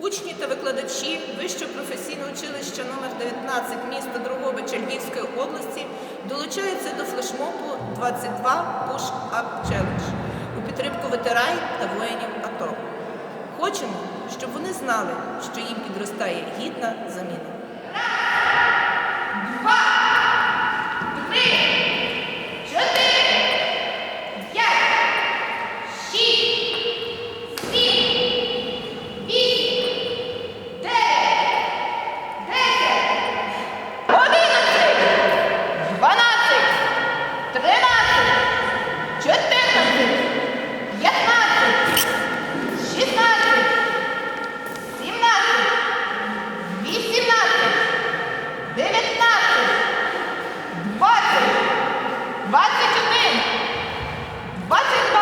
Учні та викладачі Вищого професійного училища номер 19 міста Другобича Львівської області долучаються до флешмобу 22 Push Up Challenge у підтримку ветеранів та воїнів АТО. Хочемо, щоб вони знали, що їм підростає гідна заміна. Bate